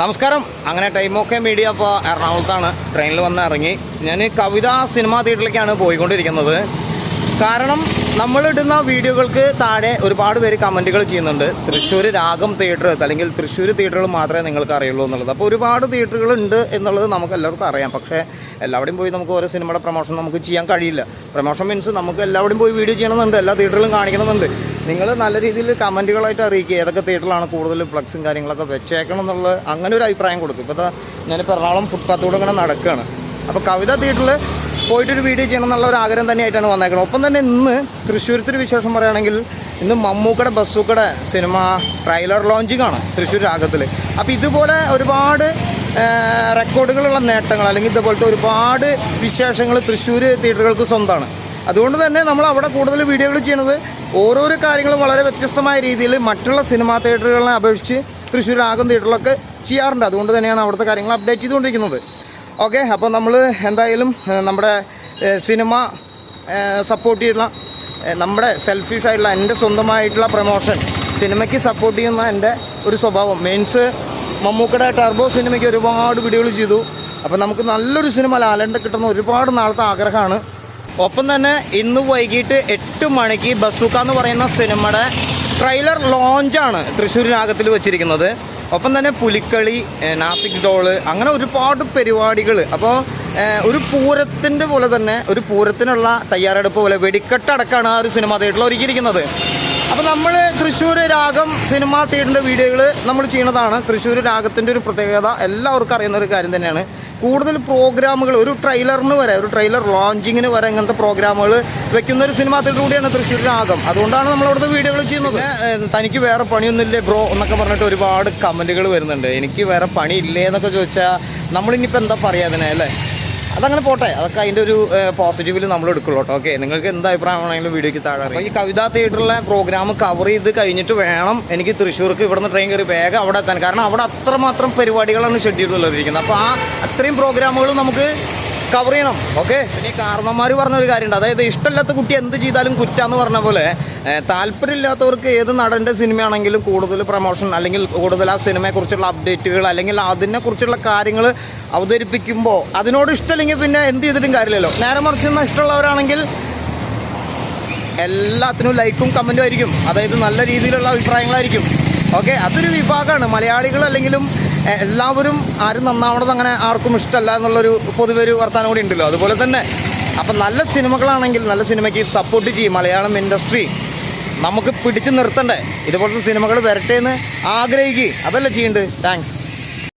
നമസ്കാരം. അങ്ങനെ time okay media അപ്പോൾ എറണാകുളത്താണ്. ട്രെയിനിൽ വന്ന് ഇറങ്ങി. ഞാൻ കവിത സിനിമാ തിയേറ്ററിലേക്കാണ് പോയിക്കൊണ്ടിരിക്കുന്നത്. കാരണം നമ്മളിടുന്ന വീഡിയോകൾക്ക് താഴെ ഒരുപാട് പേര് കമന്റുകൾ ചെയ്യുന്നുണ്ട്. തൃശ്ശൂർ രാഗം തിയേറ്റർ അല്ലെങ്കിൽ തൃശ്ശൂർ തിയേറ്ററുകൾ മാത്രമേ നിങ്ങൾക്ക് അറിയുള്ളൂ എന്നുള്ളത്. അപ്പോൾ ഒരുപാട് തിയേറ്ററുകൾ ഉണ്ട് എന്നുള്ളത് നമുക്ക് എല്ലാവർക്കും അറിയാം. പക്ഷേ എല്ലാവിടെയും പോയി നമുക്ക് ഓരോ സിനിമയുടെ പ്രൊമോഷൻ നമുക്ക് ചെയ്യാൻ കഴിയില്ല. പ്രൊമോഷൻ മീൻസ് നമുക്ക് എല്ലാവിടെയും പോയി വീഡിയോ ചെയ്യണമെന്നുണ്ട്. എല്ലാ തിയേറ്ററിലും കാണിക്കണമെന്നുണ്ട്. നിങ്ങൾ നല്ല രീതിയിൽ കമന്റുകളായിട്ട് അറിയിക്കുക ഏതൊക്കെ തിയേറ്ററിലാണ് കൂടുതൽ ഫ്ലക്സും കാര്യങ്ങളൊക്കെ വെച്ചേക്കണം എന്നുള്ള അങ്ങനെ ഒരു അഭിപ്രായം കൊടുക്കും. ഇപ്പോൾ ഞാനിപ്പോൾ എറണാകുളം ഫുട്പാത്തോടെ ഇങ്ങനെ നടക്കുകയാണ് അപ്പോൾ കവിത തിയേറ്ററിൽ പോയിട്ടൊരു വീഡിയോ ചെയ്യണം എന്നുള്ള ഒരു ആഗ്രഹം തന്നെയായിട്ടാണ് വന്നേക്കുന്നത് ഒപ്പം തന്നെ ഇന്ന് തൃശ്ശൂരത്തൊരു വിശേഷം പറയുകയാണെങ്കിൽ ഇന്ന് മമ്മൂക്കയുടെ ബസ്സൂക്കയുടെ സിനിമ ട്രailer ലോഞ്ചിങ് ആണ് തൃശ്ശൂർ രാഗത്തിൽ അപ്പോൾ ഇതുപോലെ ഒരുപാട് റെക്കോർഡുകളുള്ള നേട്ടങ്ങൾ അല്ലെങ്കിൽ ഇതുപോലത്തെ ഒരുപാട് വിശേഷങ്ങൾ തൃശ്ശൂർ തിയേറ്ററുകൾക്ക് സ്വന്തമാണ്. അതുകൊണ്ട് തന്നെ നമ്മൾ അവിടെ കൂടുതൽ വീഡിയോകൾ ചെയ്യുന്നത് ഓരോരോ കാര്യങ്ങളും വളരെ വ്യത്യസ്തമായ രീതിയിൽ മറ്റുള്ള സിനിമാ തിയേറ്ററുകളെ അപേക്ഷിച്ച് തൃശ്ശൂർ ആകും തിയേറ്ററിലൊക്കെ ചെയ്യാറുണ്ട്. അതുകൊണ്ട് തന്നെയാണ് അവിടുത്തെ കാര്യങ്ങൾ അപ്ഡേറ്റ് ചെയ്തുകൊണ്ടിരിക്കുന്നത്. ഓക്കെ അപ്പോൾ നമ്മൾ എന്തായാലും നമ്മുടെ സിനിമ സപ്പോർട്ട് ചെയ്യുന്ന നമ്മുടെ സെൽഫിഷ് ആയിട്ടുള്ള എന്റെ സ്വന്തമായിട്ടുള്ള പ്രൊമോഷൻ സിനിമയ്ക്ക് സപ്പോർട്ട് ചെയ്യുന്ന എന്റെ ഒരു സ്വഭാവം. മീൻസ് മമ്മൂക്കയുടെ ടർബോ സിനിമയ്ക്ക് ഒരുപാട് വീഡിയോകൾ ചെയ്തു. അപ്പോൾ നമുക്ക് നല്ലൊരു സിനിമ ലാലന്റെ കിട്ടുന്ന ഒരുപാട് നാളത്തെ ആഗ്രഹമാണ്. ഒപ്പം തന്നെ ഇന്ന് വൈകിട്ട് എട്ട് മണിക്ക് ബസൂക്ക എന്ന് പറയുന്ന സിനിമയുടെ ട്രെയിലർ ലോഞ്ചാണ് തൃശ്ശൂർ രാഗത്തിൽ വെച്ചിരിക്കുന്നത്. ഒപ്പം തന്നെ പുലിക്കളി നാസിക് ഡോൾ അങ്ങനെ ഒരുപാട് പരിപാടികൾ. അപ്പോൾ ഒരു പൂരത്തിന്റെ പോലെ തന്നെ ഒരു പൂരത്തിനുള്ള തയ്യാറെടുപ്പ് പോലെ വെടിക്കെട്ടടക്കാണ് ആ ഒരു സിനിമ തിയേറ്ററിൽ ഒരുക്കിയിരിക്കുന്നത്. അപ്പോൾ നമ്മൾ തൃശ്ശൂർ രാഗം സിനിമ തിയേറ്ററിന്റെ വീഡിയോകൾ നമ്മൾ ചെയ്യുന്നതാണ്. തൃശ്ശൂർ രാഗത്തിന്റെ ഒരു പ്രത്യേകത എല്ലാവർക്കും അറിയുന്ന ഒരു കാര്യം തന്നെയാണ്. കൂടുതൽ പ്രോഗ്രാമുകൾ ഒരു ട്രെയിലറിന് വരെ ഒരു ട്രെയിലർ ലോഞ്ചിങ്ങിന് വരെ ഇങ്ങനത്തെ പ്രോഗ്രാമുകൾ വെക്കുന്ന ഒരു സിനിമ തൃശ്ശൂർ രാഗം അതുകൊണ്ടാണ് നമ്മൾ അവിടുത്തെ വീഡിയോകൾ ചെയ്യുന്നത്. തനിക്ക് വേറെ പണിയൊന്നുമില്ലേ ബ്രോ എന്നൊക്കെ പറഞ്ഞിട്ട് ഒരുപാട് കമന്റുകൾ വരുന്നുണ്ട്. എനിക്ക് വേറെ പണി ഇല്ലേ എന്നൊക്കെ ചോദിച്ചാൽ നമ്മളിനിപ്പോൾ എന്താ പറയുക അതിനെ അല്ലേ? അതങ്ങനെ പോട്ടെ. അതൊക്കെ അതിന്റെ ഒരു പോസിറ്റീവിൽ നമ്മൾ എടുക്കുള്ളൂ കേട്ടോ. ഓക്കെ നിങ്ങൾക്ക് എന്ത് അഭിപ്രായമാണെങ്കിലും വീഡിയോക്ക് താഴെ അപ്പോൾ ഈ കവിതാ തിയേറ്ററിലെ പ്രോഗ്രാം കവർ ചെയ്ത് കഴിഞ്ഞിട്ട് വേണം എനിക്ക് തൃശ്ശൂർക്ക് ഇവിടുന്ന് ട്രെയിൻ കയറി വേഗം അവിടെ എത്താൻ. കാരണം അവിടെ അത്രമാത്രം പരിപാടികളാണ് ഷെഡ്യൂൾ ഉള്ളതിരിക്കുന്നത് അപ്പോൾ ആ അത്രയും പ്രോഗ്രാമുകൾ നമുക്ക് കവർ ചെയ്യണം ഓക്കെ പിന്നെ കാരണന്മാർ പറഞ്ഞൊരു കാര്യമുണ്ട് അതായത് ഇഷ്ടമില്ലാത്ത കുട്ടി എന്ത് ചെയ്താലും കുറ്റാന്ന് പറഞ്ഞ പോലെ താല്പര്യമില്ലാത്തവർക്ക് ഏത് നടന്റെ സിനിമയാണെങ്കിലും കൂടുതൽ പ്രൊമോഷൻ അല്ലെങ്കിൽ കൂടുതൽ ആ സിനിമയെക്കുറിച്ചുള്ള അപ്ഡേറ്റുകൾ അല്ലെങ്കിൽ അതിനെക്കുറിച്ചുള്ള കാര്യങ്ങൾ അവതരിപ്പിക്കുമ്പോൾ അതിനോട് ഇഷ്ടമില്ലെങ്കിൽ പിന്നെ എന്ത് ചെയ്തിട്ടും കാര്യമില്ലല്ലോ. നേരെ മറിച്ച് ഇഷ്ടമുള്ളവരാണെങ്കിൽ എല്ലാത്തിനും ലൈക്കും കമന്റും ആയിരിക്കും. അതായത് നല്ല രീതിയിലുള്ള അഭിപ്രായങ്ങളായിരിക്കും. ഓക്കെ അതൊരു വിഭാഗമാണ്. മലയാളികൾ അല്ലെങ്കിലും എല്ലാവരും ആരും നന്നാവണത് അങ്ങനെ ആർക്കും ഇഷ്ടമല്ല എന്നുള്ളൊരു പൊതുവെ ഒരു വർത്താനം കൂടി ഉണ്ടല്ലോ. അതുപോലെ തന്നെ അപ്പം നല്ല സിനിമകളാണെങ്കിൽ നല്ല സിനിമയ്ക്ക് സപ്പോർട്ട് ചെയ്യും. മലയാളം ഇൻഡസ്ട്രി നമുക്ക് പിടിച്ചു നിർത്തണ്ടേ. ഇതുപോലത്തെ സിനിമകൾ വരട്ടെ എന്ന് ആഗ്രഹിക്കുക അതല്ല ചെയ്യേണ്ടത്? താങ്ക്സ്